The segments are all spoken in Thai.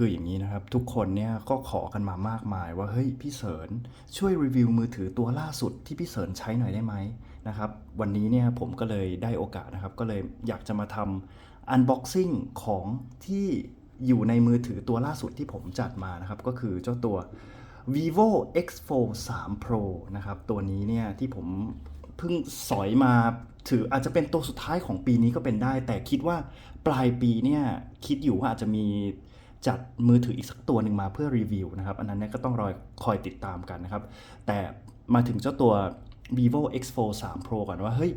คืออย่างนี้นะครับ ทุกคนเนี่ยก็ขอกันมามากมายว่าเฮ้ยพี่เสริญช่วยรีวิวมือถือตัวล่าสุดที่พี่เสริญใช้หน่อยได้ไหมนะครับวันนี้เนี่ยผมก็เลยได้โอกาสนะครับ ก็เลยอยากจะมาทำ unboxing ของที่อยู่ในมือถือตัวล่าสุดที่ผมจัดมานะครับ ก็คือเจ้าตัว vivo x Fold 3 pro นะครับตัวนี้เนี่ยที่ผมเพิ่งสอยมาถืออาจจะเป็นตัวสุดท้ายของปีนี้ก็เป็นได้ แต่คิดว่าปลายปีเนี่ยคิดอยู่ว่าอาจจะมี จัดมือถืออีกสักตัวหนึ่งมาเพื่อรีวิวนะครับ อันนั้นเนี่ยก็ต้องรอคอยติดตามกันนะครับ แต่มาถึงเจ้าตัว vivo x Fold 3 pro ก่อนว่า เฮ้ย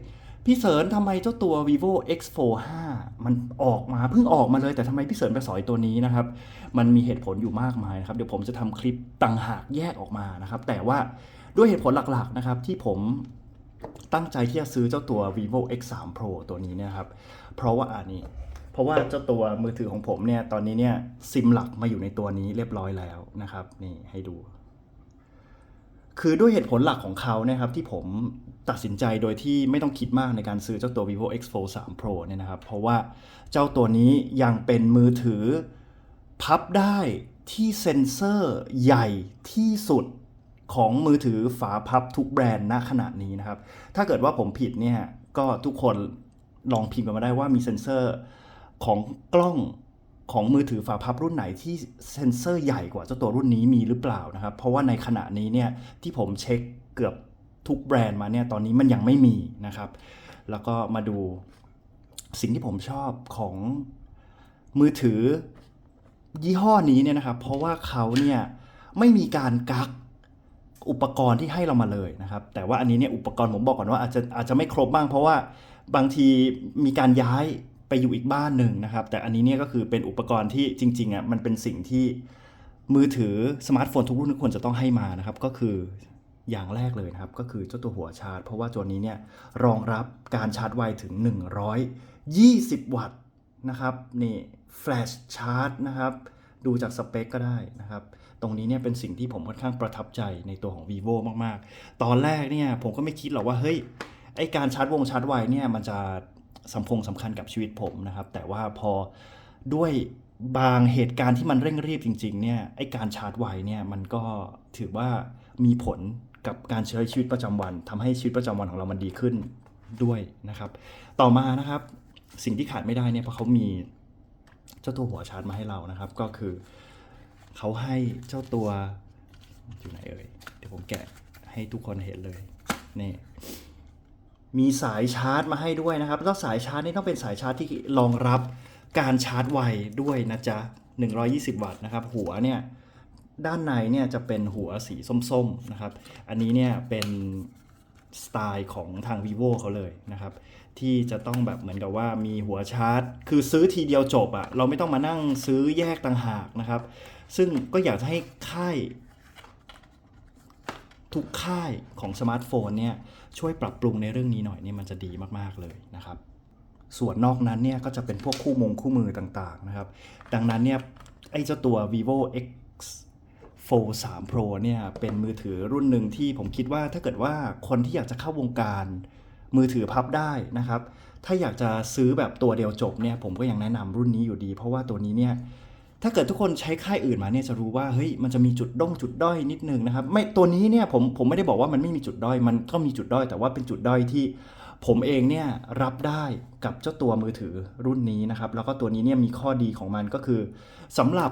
พี่เสริญทำไมเจ้าตัว vivo x Fold 5มันออกมาเพิ่งออกมาเลยแต่ทำไมพี่เสริญไปสอยตัวนี้นะครับ มันมีเหตุผลอยู่มากมายนะครับ เดี๋ยวผมจะทำคลิปต่างหากแยกออกมานะครับ แต่ว่าด้วยเหตุผลหลักๆนะครับที่ผมตั้งใจที่จะซื้อเจ้าตัว vivo x 3 pro ตัวนี้นะครับ เพราะว่าอันนี้ เพราะว่าเจ้าตัวมือถือของผมเนี่ยตอนนี้เนี่ยซิมหลักมาอยู่ในตัวนี้เรียบร้อยแล้วนะครับนี่ให้ดู คือด้วยเหตุผลหลักของเขาเนี่ยครับที่ผมตัดสินใจโดยที่ไม่ต้องคิดมากในการซื้อเจ้าตัว vivo x fold 3 pro เนี่ยนะครับ เพราะว่าเจ้าตัวนี้ยังเป็นมือถือพับได้ที่เซ็นเซอร์ใหญ่ที่สุดของมือถือฝาพับทุกแบรนด์ณขณะนี้นะครับ ถ้าเกิดว่าผมผิดเนี่ยก็ทุกคนลองพิมพ์กันมาได้ว่ามีเซ็นเซอร์ ของกล้องของมือถือฝาพับรุ่นไหนที่เซ็นเซอร์ใหญ่กว่าเจ้าตัวรุ่นนี้มีหรือเปล่านะครับ เพราะว่าในขณะนี้เนี่ยที่ผมเช็คเกือบทุกแบรนด์มาเนี่ยตอนนี้มันยังไม่มีนะครับ แล้วก็มาดูสิ่งที่ผมชอบของมือถือยี่ห้อนี้เนี่ยนะครับ เพราะว่าเขาเนี่ยไม่มีการกักอุปกรณ์ที่ให้เรามาเลยนะครับ แต่ว่าอันนี้เนี่ยอุปกรณ์ผมบอกก่อนว่าอาจจะอาจจะไม่ครบบ้าง เพราะว่าบางทีมีการย้าย ไปอยู่อีกบ้านหนึ่งนะครับ แต่อันนี้เนี่ยก็คือเป็นอุปกรณ์ที่จริงๆอะมันเป็นสิ่งที่มือถือสมาร์ทโฟนทุกรุ่นทุกคนจะต้องให้มานะครับ ก็คืออย่างแรกเลยนะครับ ก็คือเจ้าตัวหัวชาร์จ เพราะว่าตัวนี้เนี่ยรองรับการชาร์จไวถึง 120 วัตต์นะครับนี่แฟลชชาร์จนะครับดูจากสเปคก็ได้นะครับ ตรงนี้เนี่ยเป็นสิ่งที่ผมค่อนข้างประทับใจในตัวของ vivo มาก ๆ ตอนแรกเนี่ยผมก็ไม่คิดหรอกว่าเฮ้ยไอการชาร์จวงชาร์จไวเนี่ยมันจะ สำคงสำคัญกับชีวิตผมนะครับ แต่ว่าพอด้วยบางเหตุการณ์ที่มันเร่งรีบจริงๆเนี่ยไอการชาร์จไวเนี่ยมันก็ถือว่ามีผลกับการใช้ชีวิตประจำวันทำให้ชีวิตประจำวันของเรามันดีขึ้นด้วยนะครับ ต่อมานะครับสิ่งที่ขาดไม่ได้เนี่ยเพราะเขามีเจ้าตัวหัวชาร์จมาให้เรานะครับ ก็คือเขาให้เจ้าตัวอยู่ไหนเอ่ยเดี๋ยวผมแกะให้ทุกคนเห็นเลยนี่ มีสายชาร์จมาให้ด้วยนะครับ แล้วสายชาร์จนี่ต้องเป็นสายชาร์จที่รองรับการชาร์จไวด้วยนะจ๊ะ 120 วัตต์นะครับ หัวเนี่ยด้านในเนี่ยจะเป็นหัวสีส้มๆนะครับ อันนี้เนี่ยเป็นสไตล์ของทาง vivo เขาเลยนะครับ ที่จะต้องแบบเหมือนกับว่ามีหัวชาร์จ คือซื้อทีเดียวจบอะเราไม่ต้องมานั่งซื้อแยกต่างหากนะครับ ซึ่งก็อยากจะให้ค่าย ทุกค่ายของสมาร์ทโฟนเนี่ย ช่วยปรับปรุงในเรื่องนี้หน่อยนี่มันจะดีมากๆเลยนะครับ ส่วนนอกนั้นเนี่ยก็จะเป็นพวกคู่มงคู่มือต่างๆนะครับ ดังนั้นเนี่ยไอ้เจ้าตัว vivo x Fold 3 Pro เนี่ยเป็นมือถือรุ่นหนึ่งที่ผมคิดว่าถ้าเกิดว่าคนที่อยากจะเข้าวงการมือถือพับได้นะครับ ถ้าอยากจะซื้อแบบตัวเดียวจบเนี่ยผมก็ยังแนะนำรุ่นนี้อยู่ดี เพราะว่าตัวนี้เนี่ย ถ้าเกิดทุกคนใช้ค่ายอื่นมาเนี่ยจะรู้ว่าเฮ้ยมันจะมีจุดด้งจุดด้อยนิดนึงนะครับไม่ตัวนี้เนี่ยผมผมไม่ได้บอกว่ามันไม่มีจุดด้อยมันก็มีจุดด้อยแต่ว่าเป็นจุดด้อยที่ผมเองเนี่ยรับได้กับเจ้าตัวมือถือรุ่นนี้นะครับแล้วก็ตัวนี้เนี่ยมีข้อดีของมันก็คือสำหรับ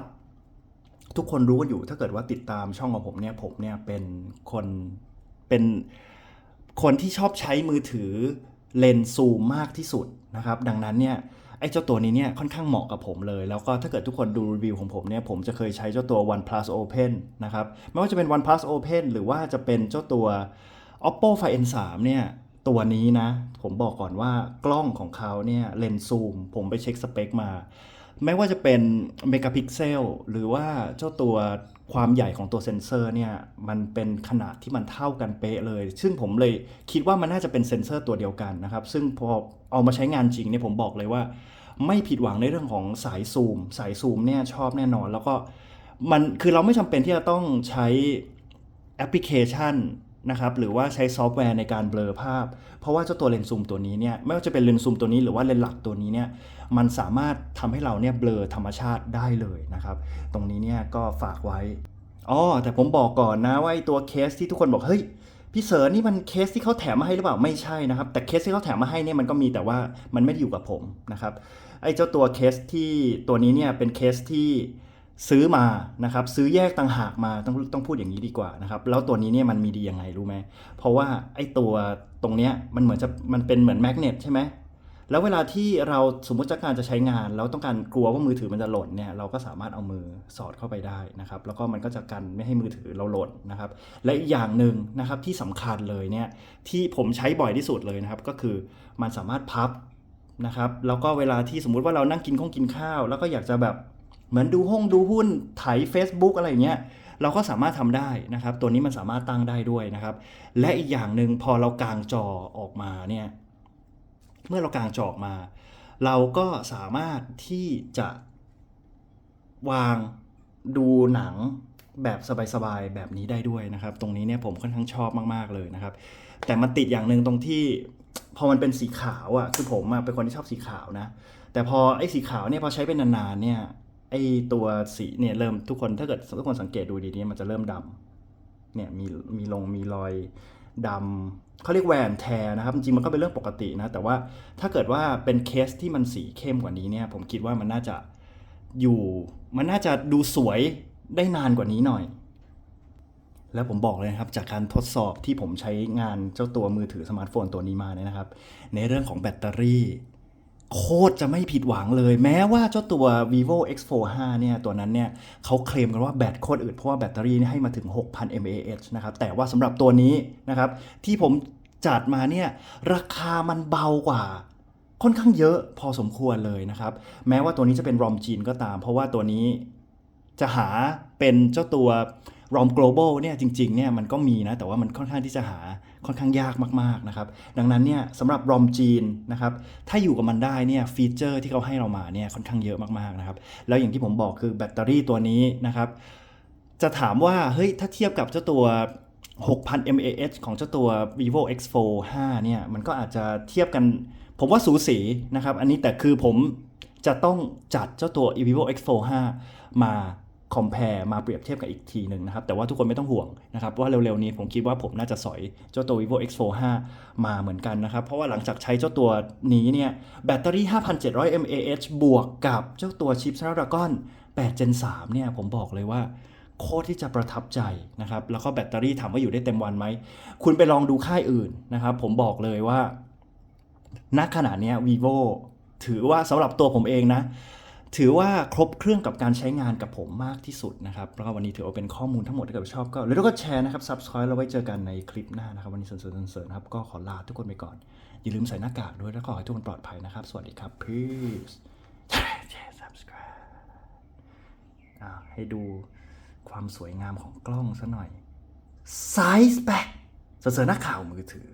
ทุกคนรู้กันอยู่ถ้าเกิดว่าติดตามช่องของผมเนี่ยผมเนี่ยเป็นคนเป็นคนที่ชอบใช้มือถือเลนส์ซูมมากที่สุด นะครับดังนั้นเนี่ยไอ้เจ้าตัวนี้เนี่ยค่อนข้างเหมาะกับผมเลย แล้วก็ถ้าเกิดทุกคนดูรีวิวของผมเนี่ยผมจะเคยใช้เจ้าตัว OnePlus Open นะครับไม่ว่าจะเป็น OnePlus Open หรือว่าจะเป็นเจ้าตัว Oppo Find N3 เนี่ยตัวนี้นะ ผมบอกก่อนว่ากล้องของเขาเนี่ยเลนส์ซูม ผมไปเช็คสเปคมา ไม่ว่าจะเป็นเมกะพิกเซลหรือว่าเจ้าตัว ความใหญ่ของตัวเซ็นเซอร์เนี่ยมันเป็นขนาดที่มันเท่ากันเป๊ะเลย ซึ่งผมเลยคิดว่ามันน่าจะเป็นเซ็นเซอร์ตัวเดียวกันนะครับ ซึ่งพอเอามาใช้งานจริงเนี่ยผมบอกเลยว่า ไม่ผิดหวังในเรื่องของสายซูม สายซูมเนี่ยชอบแน่นอน แล้วก็มันคือเราไม่จำเป็นที่จะต้องใช้แอปพลิเคชัน นะครับหรือว่าใช้ซอฟต์แวร์ในการเบลอภาพ เพราะว่าเจ้าตัวเลนส์ซูมตัวนี้เนี่ยไม่ว่าจะเป็นเลนส์ซูมตัวนี้หรือว่าเลนส์หลักตัวนี้เนี่ยมันสามารถทำให้เราเนี่ยเบลอธรรมชาติได้เลยนะครับ ตรงนี้เนี่ยก็ฝากไว้อ๋อแต่ผมบอกก่อนนะว่าไอ้ตัวเคสที่ทุกคนบอกเฮ้ยพี่เสริร์นี่มันเคสที่เขาแถมมาให้หรือเปล่าไม่ใช่นะครับ แต่เคสที่เขาแถมมาให้เนี่ยมันก็มีแต่ว่ามันไม่ได้อยู่กับผมนะครับไอ้เจ้าตัวเคสที่ตัวนี้เนี่ยเป็นเคสที่ ซื้อมานะครับซื้อแยกต่างหากมาต้องต้องพูดอย่างนี้ดีกว่านะครับแล้วตัวนี้เนี่ยมันมีดียังไงรู้ไหมเพราะว่าไอ้ตัวตรงเนี้ยมันเหมือนจะมันเป็นเหมือนแมกเนตใช่ไหมแล้วเวลาที่เราสมมติจะการจะใช้งาน แล้วต้องการกลัวว่ามือถือมันจะหล่นเนี่ยเราก็สามารถเอามือสอดเข้าไปได้นะครับแล้วก็มันก็จะกันไม่ให้มือถือเราหล่นนะครับและอีกอย่างหนึ่งนะครับที่สำคัญเลยเนี่ยที่ผมใช้บ่อยที่สุดเลยนะครับก็คือมันสามารถพับนะครับแล้วก็เวลาที่สมมุติว่าเรานั่งกินข้องกินข้าว แล้วก็อยากจะแบบ เหมือนดูห้องดูหุ้นไถ Facebook อะไรเงี้ยเราก็สามารถทำได้นะครับ ตัวนี้มันสามารถตั้งได้ด้วยนะครับ และอีกอย่างหนึ่งพอเรากางจอออกมาเนี่ยเมื่อเรากางจอออกมา เราก็สามารถที่จะวางดูหนังแบบสบายๆแบบนี้ได้ด้วยนะครับ ตรงนี้เนี่ยผมค่อนข้างชอบมากๆเลยนะครับ แต่มันติดอย่างหนึ่งตรงที่พอมันเป็นสีขาวอะ่ะคือผมอะเป็นคนที่ชอบสีขาวนะ แต่พอไอ้สีขาวเนี่ยพอใช้เป็นนานๆเนี่ย ไอ้ตัวสีเนี่ยเริ่มทุกคนถ้าเกิดทุกคนสังเกตดูดีๆมันจะเริ่มดำเนี่ยมีมีลงมีรอยดำเขาเรียกแวนแทนะครับ จริงมันก็เป็นเรื่องปกตินะ แต่ว่าถ้าเกิดว่าเป็นเคสที่มันสีเข้มกว่านี้เนี่ย ผมคิดว่ามันน่าจะอยู่มันน่าจะดูสวยได้นานกว่านี้หน่อย แล้วผมบอกเลยนะครับจากการทดสอบที่ผมใช้งานเจ้าตัวมือถือสมาร์ทโฟนตัวนี้มาเนี่ยนะครับ ในเรื่องของแบตเตอรี่ โคตรจะไม่ผิดหวังเลย แม้ว่าเจ้าตัว vivo x4 5 เนี่ยตัวนั้นเนี่ยเขาเคลมกันว่าแบตโคตรอืดเพราะว่าแบตเตอรี่นี่ให้มาถึง 6,000 mAh นะครับ แต่ว่าสำหรับตัวนี้นะครับ ที่ผมจัดมาเนี่ยราคามันเบากว่าค่อนข้างเยอะพอสมควรเลยนะครับ แม้ว่าตัวนี้จะเป็น ROM จีนก็ตาม เพราะว่าตัวนี้จะหาเป็นเจ้าตัว ROM global เนี่ยจริงๆเนี่ยมันก็มีนะแต่ว่ามันค่อนข้างที่จะหาค่อนข้างยากมากๆนะครับดังนั้นเนี่ยสำหรับ ROM จีนนะครับถ้าอยู่กับมันได้เนี่ยฟีเจอร์ที่เขาให้เรามาเนี่ยค่อนข้างเยอะมากๆนะครับแล้วอย่างที่ผมบอกคือแบตเตอรี่ตัวนี้นะครับจะถามว่าเฮ้ยถ้าเทียบกับเจ้าตัว6,000 mAh ของเจ้าตัว vivo x4 5เนี่ยมันก็อาจจะเทียบกัน ผมว่าสูสีนะครับ อันนี้แต่คือผมจะต้องจัดเจ้าตัว vivo x4 5มา compare มาเปรียบเทียบกันอีกทีหนึ่งนะครับ แต่ว่าทุกคนไม่ต้องห่วงนะครับ ว่าเร็วๆนี้ผมคิดว่าผมน่าจะสอยเจ้าตัว vivo x4 5 มาเหมือนกันนะครับ เพราะว่าหลังจากใช้เจ้าตัวนี้เนี่ยแบตเตอรี่ 5,700 mAh บวกกับเจ้าตัวชิป Snapdragon 8 Gen 3เนี่ยผมบอกเลยว่าโคตรที่จะประทับใจนะครับ แล้วก็แบตเตอรี่ถามว่าอยู่ได้เต็มวันไหม คุณไปลองดูค่ายอื่นนะครับ ผมบอกเลยว่าณขณะนี้ vivo ถือว่าสำหรับตัวผมเองนะ ถือว่าครบเครื่องกับการใช้งานกับผมมากที่สุดนะครับแล้วก็วันนี้ถือว่าเป็นข้อมูลทั้งหมดที่เกิดชอบก็แล้วก็แชร์นะครับ subscribe แล้วไว้เจอกันในคลิปหน้านะครับ วันนี้เสริญๆเสริญๆนะครับก็ขอลาทุกคนไปก่อน อย่าลืมใส่หน้ากากด้วยแล้วก็ขอให้ทุกคนปลอดภัยนะครับ สวัสดีครับ peace แชร์ subscribe อ่าให้ดูความสวยงามของกล้องซะหน่อยไซส์แปะเสริญๆนักข่าวมือถือ